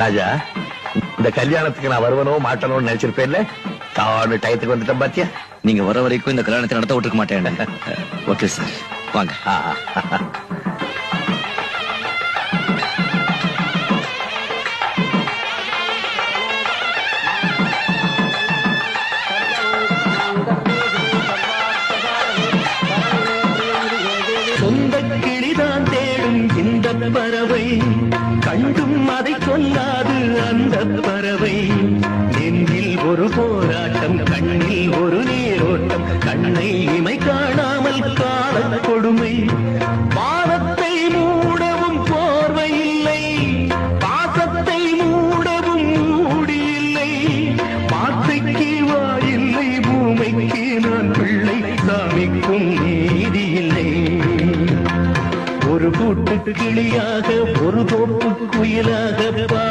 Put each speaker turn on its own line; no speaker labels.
ராஜா இந்த கல்யாணத்துக்கு நான் வருவனோ மாட்டனோன்னு நினைச்சிருப்பேன்ல? தானு டயத்துக்கு வந்துட்டேன் பாத்தியா?
நீங்க வர வரைக்கும் இந்த கல்யாணத்தை நடத்த விட்டுருக்க மாட்டேன். ஓகே சார் வாங்க.
சொந்த கிளிதான் தேடும் இந்த பறவை. ஒரு போராட்டம் கண்ணில் ஒரு நீரோட்டம் கண்ணை இமை காணாமல் கால கொடுமை. வானத்தை மூடவும் போர்வை இல்லை பாசத்தை மூடவும் மூடி இல்லை வார்த்தைக்கு வாயில்லை பூமைக்கு நான் பிள்ளை சாமிக்கும் நீதி இல்லை ஒரு கூட்டு கிளியாக ஒரு தோப்பு குயிலாக பா